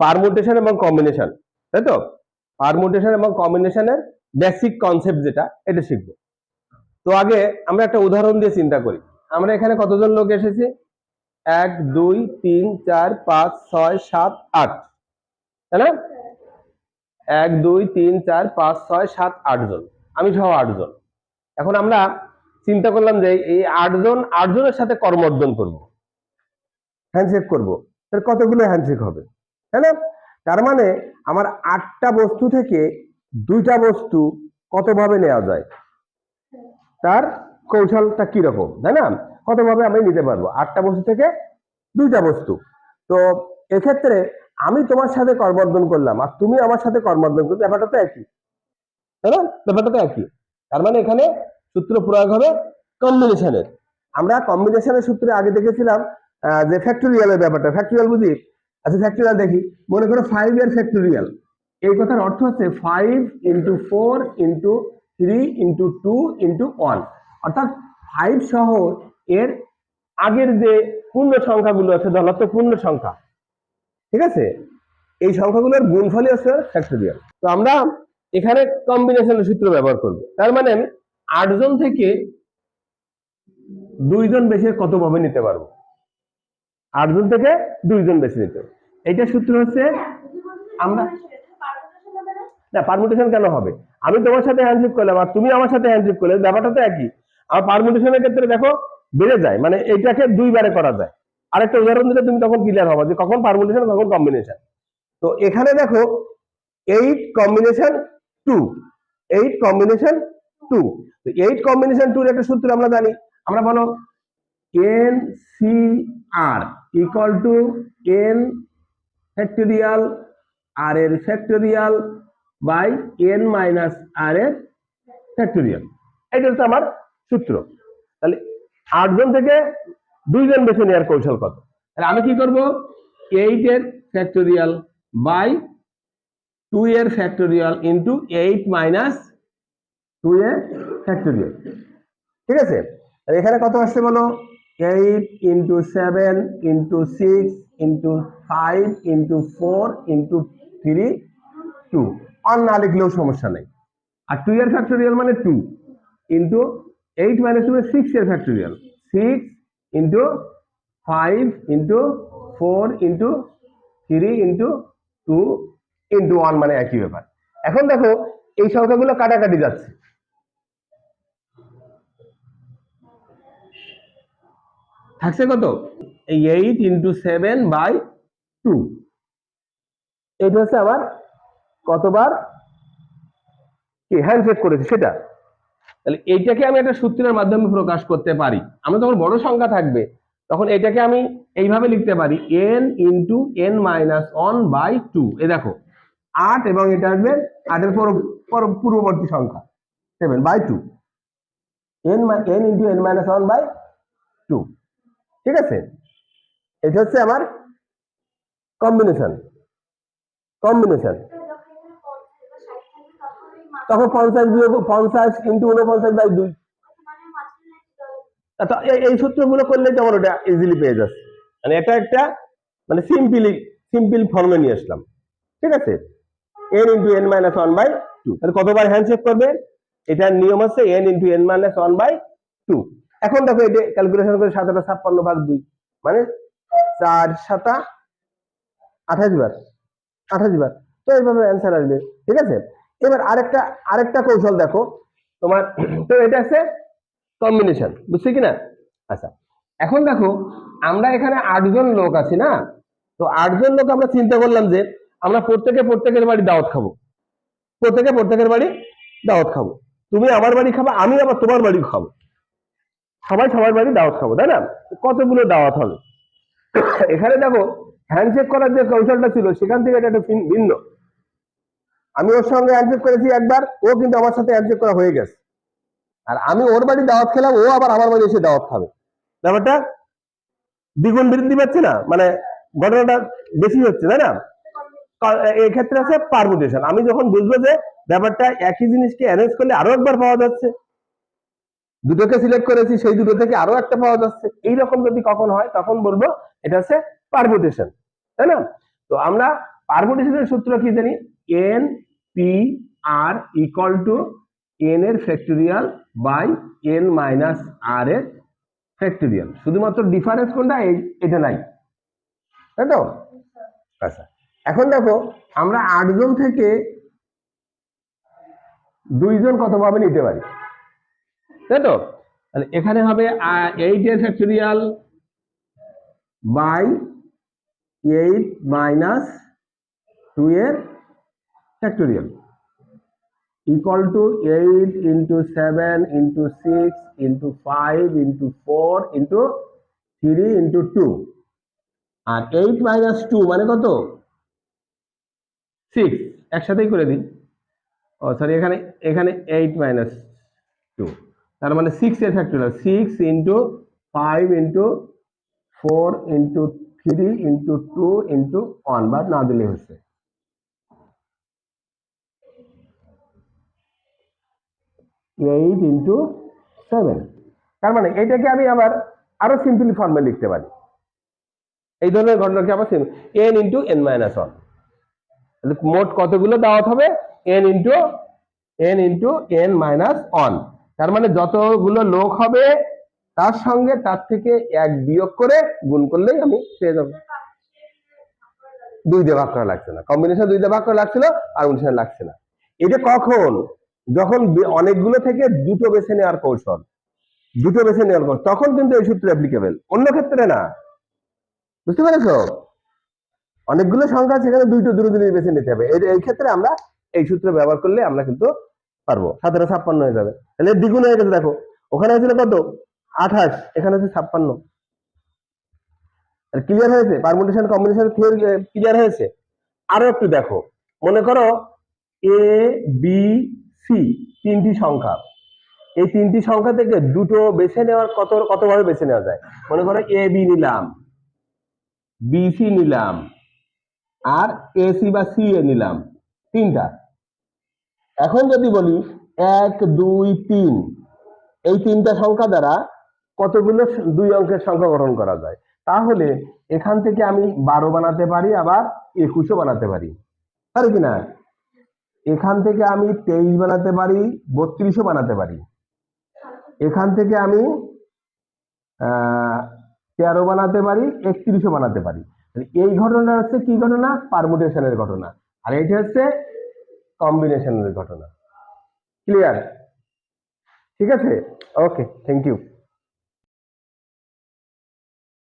Permutation এবং combination, তাই তো? পারমুটেশন এবং কম্বিনেশনের বেসিক কনসেপ্ট যেটা, এটা শিখব। তো আগে আমরা একটা উদাহরণ দিয়ে চিন্তা করি। আমরা এখানে কতজন লোক এসেছি? এক, দুই, তিন, চার, পাঁচ, ছয়, সাত, আট। তাই না? এক, দুই, তিন, চার, পাঁচ, ছয়, সাত আট জন আমি সহ আট জন এখন আমরা চিন্তা করলাম যে এই আটজন, আটজনের সাথে কর্মর্দন করব। হ্যান্ডশেক করব। তার কতগুলো হ্যান্ডশেক হবে? তাই না? তার মানে আমার আটটা বস্তু থেকে দুইটা বস্তু কতভাবে নেওয়া যায়? তার কৌশলটা কীরকম? তাই না? কতভাবে আমি নিতে পারব? আটটা বস্তু থেকে দুইটা বস্তু। তো এক্ষেত্রে আমি তোমার সাথে কর্মর্দন করলাম আর তুমি আমার সাথে কর্মর্দন করলে ব্যাপারটা তো একই। তাই না? ব্যাপারটা তো একই। তার মানে এখানে সূত্র প্রয়োগ হবে কম্বিনেশনের আমরা কম্বিনেশনের সূত্রে আগে দেখেছিলাম যে ফ্যাক্টোরিয়ালের ব্যাপারটা ফ্যাক্টোরিয়াল বুঝি? আচ্ছা ফ্যাক্টোরিয়াল দেখি। মনে করো ফাইভ এর ফ্যাক্টোরিয়াল এই কথার অর্থ হচ্ছে five into four into three into two into one অর্থাৎ ফাইভ সহ এর আগের যে পূর্ণ সংখ্যাগুলো আছে, ধনাত্মক পূর্ণ সংখ্যা। ঠিক আছে? এই সংখ্যাগুলোর গুণফলই হচ্ছে ফ্যাক্টোরিয়াল তো আমরা এখানে কম্বিনেশনের সূত্র ব্যবহার করব। তার মানে আটজন থেকে দুইজন বেশি কতভাবে নিতে পারব? আটজন থেকে দুইজন বেছে নিতে। এইটা সূত্র হচ্ছে আমরা না পারমুটেশন কেন হবে? আমি তোমার সাথে হ্যান্ডশেক করলাম আর তুমি আমার সাথে হ্যান্ডশেক করলে, ব্যাপারটা তো একই। আর পারমুটেশনের ক্ষেত্রে দেখো, বেড়ে যায়। মানে এইটাকে দুইবারে করা যায়। আরেকটা উদাহরণ দিলে তুমি তখন ক্লিয়ার হবে যে কখন পারমুটেশন কখন কম্বিনেশন তো এখানে দেখো eight combination two eight combination two তো এইট কম্বিনেশন টুর একটা সূত্র আমরা জানি। আমরা বলো N C R equal to N factorial R এর factorial by N minus R এর ফ্যাক্টোরিয়াল এটা হচ্ছে আমার সূত্র। তাহলে আটজন থেকে দুইজন বেছে নেওয়ার কৌশল কত? তাহলে আমি কি করব? এইট এর ফ্যাক্টোরিয়াল বাই টু এর factorial into eight minus two এর ফ্যাক্টোরিয়াল ঠিক আছে? এখানে কত আসছে বলো? Eight into seven into six into five into four into three two one না লিখলেও সমস্যা নেই। আর টু এর ফ্যাক্টোরিয়াল মানে two into eight minus two six এর factorial six into five into four into three into two into one মানে একই ব্যাপার। এখন দেখো এই সংখ্যাগুলো কাটাকাটি যাচ্ছে। থাকছে কত? এই eight into seven by two এটা হচ্ছে আমার কতবার? কি? হ্যান্ডশেক করেছে, সেটা। তাহলে এইটাকে আমি একটা সূত্রের মাধ্যমে প্রকাশ করতে পারি। আমার যখন বড় সংখ্যা থাকবে, তখন এটাকে আমি এইভাবে লিখতে পারি N into N minus one by two এ দেখো, আট এবং এটা আসবে আটের পর- পূর্ববর্তী সংখ্যা seven by two N N into N minus one by two ঠিক আছে? এটা হচ্ছে আমার কম্বিনেশন কম্বিনেশন তখন পঞ্চাশ পঞ্চাশ ইন্টু উনপঞ্চাশ বাই দুই। আচ্ছা, এই- সূত্রগুলো করলে তো আমার ওটা ইজিলি পেয়ে যাচ্ছে মানে এটা একটা মানে সিম্পলি সিম্পল ফর্মে নিয়ে আসলাম। ঠিক আছে? N into N minus one by two তাহলে কতবার হ্যান্ডশেক করবে? এটার নিয়ম হচ্ছে N into N minus one by two এখন দেখো এটা ক্যালকুলেশন করে সাতাটা ছাপ্পান্ন ভাগ দুই মানে চার সাতা আঠাশ বার আঠাশ বার। তো এইভাবে অ্যান্সার আসবে, ঠিক আছে? এবার আরেকটা আরেকটা কৌশল দেখো, তোমার, তো এটা আছে কম্বিনেশন বুঝছি কিনা আচ্ছা এখন দেখো, আমরা এখানে আটজন লোক আছি না? তো আটজন লোক আমরা চিন্তা করলাম যে, আমরা প্রত্যেকে প্রত্যেকের বাড়ি দাওয়াত খাব। প্রত্যেকে প্রত্যেকের বাড়ি দাওয়াত খাব। তুমি আমার বাড়ি খাব, আমি আবার তোমার বাড়ি খাব। সবাই সবার বাড়ি দাওয়াত খাব, তাই না? কতগুলো দাওয়াত হবে? এখানে দেখো হ্যান্ডশেক করার যে কৌশলটা ছিল, সেখান থেকে এটা একটা ভিন্ন। আমি ওর সঙ্গে হ্যান্ডশেক করেছি একবার, ও কিন্তু আমার সাথে হ্যান্ডশেক করা হয়ে গেছে। আর আমি ওর বাড়ি দাওয়াত খেলাম, ও আবার আমার বাড়ি এসে দাওয়াত খাবে। ব্যাপারটা দ্বিগুণ বৃদ্ধি পাচ্ছে না? মানে ঘটনাটা বেশি হচ্ছে, তাই না? কা- এই ক্ষেত্রে আছে পারমুটেশন আমি যখন বুঝব যে ব্যাপারটা একই জিনিসকে অ্যারেঞ্জ করলে আরও একবার পাওয়া যাচ্ছে দুটোকে সিলেক্ট করেছি, সেই দুটো থেকে আরও একটা পাওয়া যাচ্ছে। এইরকম যদি কখন হয়, তখন বলব এটা হচ্ছে পারমুটেশন তাই না? তো আমরা পারমুটেশনের সূত্র কি জানি? N P R equal to N এর factorial by N minus R এর ফ্যাক্টোরিয়াল শুধুমাত্র ডিফারেন্স কোনটা? এটা নাই। তাই তো? আচ্ছা এখন দেখো, আমরা আটজন থেকে দুইজন কতভাবে নিতে পারি? তাই তো তাহলে এখানে হবে এইট এর factorial by eight minus two এর factorial equal to eight into seven into six into five into four into three into two R eight minus two মানে কত? সিক্স একসাথেই করে দিই। ও সরি এখানে এখানে এইট মাইনাস টু তার মানে সিক্স এর factorial six into five into four into three into two into one বা না দিলে হচ্ছে এইট ইন্টু সেভেন তার মানে এটাকে আমি আবার আরও সিম্পলি ফর্মে লিখতে পারি। এই ধরনের ঘটনাকে আবার N into N minus one মোট কতগুলো দাওয়াত হবে? N into N into N minus one তার মানে যতগুলো লোক হবে, তার সঙ্গে তার থেকে এক বিয়োগ করে গুণ করলেই আমি পেয়ে যাব। দুই দিয়ে ভাগ করা লাগছে না। কম্বিনেশন দুই দিয়ে ভাগ করা লাগছিল আর উনিশে লাগছে না। এটা কখন? যখন অনেকগুলো থেকে দুটো বেছে নেওয়ার কৌশল। দুটো বেছে নেওয়ার কৌশল। তখন কিন্তু এই সূত্র অ্যাপ্লিকেবল অন্য ক্ষেত্রে না। বুঝতে পেরেছ? অনেকগুলো সংখ্যা সেখানে দুইটো দুটো জিনিস বেছে নিতে হবে। এই ক্ষেত্রে আমরা এই সূত্র ব্যবহার করলে আমরা কিন্তু পারব। সতেরো ছাপ্পান্ন হয়ে যাবে। তাহলে দ্বিগুণ হয়ে গেছে, দেখো। ওখানে হয়েছিল কত? আঠাশ। এখানে হচ্ছে ছাপ্পান্ন। ক্লিয়ার হয়েছে? পারমুটেশন কম্বিনেশন ক্লিয়ার হয়েছে? আরও একটু দেখো। মনে করো এ বি সি তিনটি সংখ্যা। এই তিনটি সংখ্যা থেকে দুটো বেছে নেওয়ার কত, কতভাবে বেছে নেওয়া যায়? মনে করো এ বি নিলাম। বি সি নিলাম। আর এ সি বা সি এ নিলাম। তিনটা। এখন যদি বলি এক, দুই, তিন, এই তিনটা সংখ্যা দ্বারা কতগুলো দুই অঙ্কের সংখ্যা গঠন করা যায়? তাহলে এখান থেকে আমি বারো বানাতে পারি, আবার একুশও বানাতে পারি। পারি কিনা এখান থেকে আমি তেইশ বানাতে পারি, বত্রিশও বানাতে পারি। এখান থেকে আমি তেরো বানাতে পারি, একত্রিশও বানাতে পারি। এই ঘটনাটা হচ্ছে কি ঘটনা? পারমুটেশনের ঘটনা। আর এইটা হচ্ছে কম্বিনেশনের ঘটনা। ক্লিয়ার ঠিক আছে? Okay thank you